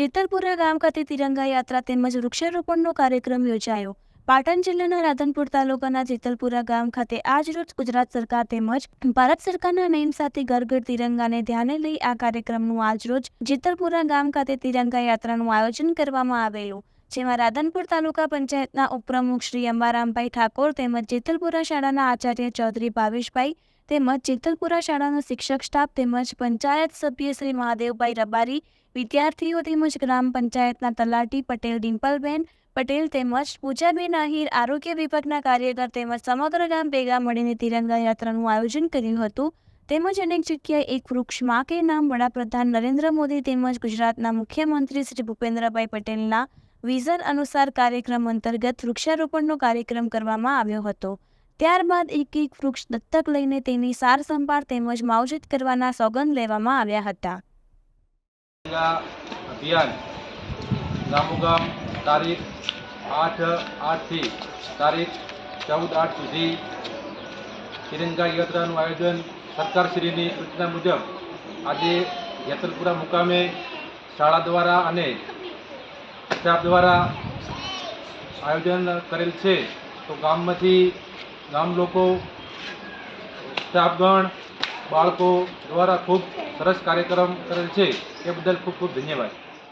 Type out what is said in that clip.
જેતલપુરા ગામ ખાતે તિરંગા યાત્રા તેમજ વૃક્ષારોપણનો કાર્યક્રમ યોજાયો. પાટણ જિલ્લાના રાધનપુર તાલુકાના જેતલપુરા ગામ ખાતે આજરોજ ગુજરાત સરકાર તેમજ ભારત સરકારના નેમ સાથે ઘર ઘર તિરંગાને ધ્યાને લઈ આ કાર્યક્રમનું આજરોજ જેતલપુરા ગામ ખાતે તિરંગા યાત્રાનું આયોજન કરવામાં આવેલું. જેમાં રાધનપુર તાલુકા પંચાયતના ઉપપ્રમુખ શ્રી અંબારામભાઈ ઠાકોર તેમજ જેતલપુરા શાળાના આચાર્ય ચૌધરી ભાવેશભાઈ તેમજ જેતલપુરા શાળાનો શિક્ષક સ્ટાફ તેમજ પંચાયત સભ્ય શ્રી મહાદેવભાઈ રબારી, વિદ્યાર્થીઓ તેમજ ગ્રામ પંચાયતના તલાટી પટેલ ડિમ્પલબેન પટેલ તેમજ પૂજાબેન આહિર, આરોગ્ય વિભાગના કાર્યકર તેમજ સમગ્ર ગામ ભેગા મળીને તિરંગા યાત્રાનું આયોજન કર્યું હતું. તેમજ અનેક જગ્યાએ એક વૃક્ષમાં કે નામ વડાપ્રધાન નરેન્દ્ર મોદી તેમજ ગુજરાતના મુખ્યમંત્રી શ્રી ભૂપેન્દ્રભાઈ પટેલના વિઝન અનુસાર કાર્યક્રમ અંતર્ગત વૃક્ષારોપણનો કાર્યક્રમ કરવામાં આવ્યો હતો. ત્યારબાદ એક એક વૃક્ષ દત્તક લઈને તેની સાર સંભાળ તેમજ માવજત કરવાના સોગંદ લેવામાં આવ્યા હતા. અભિયાન ગામોગામ તારીખ આઠ આઠથી તારીખ ચૌદ આઠ સુધી તિરંગા યાત્રાનું આયોજન સરકારશ્રીની સૂચના મુજબ આજે જેતલપુરા મુકામે શાળા દ્વારા અને સ્ટાફ દ્વારા આયોજન કરેલ છે. તો ગામમાંથી ગામ લોકો, સ્ટાફગણ, બાળકો દ્વારા ખૂબ સરસ કાર્યક્રમ કરેલ છે. એ બદલ ખૂબ ખૂબ ધન્યવાદ.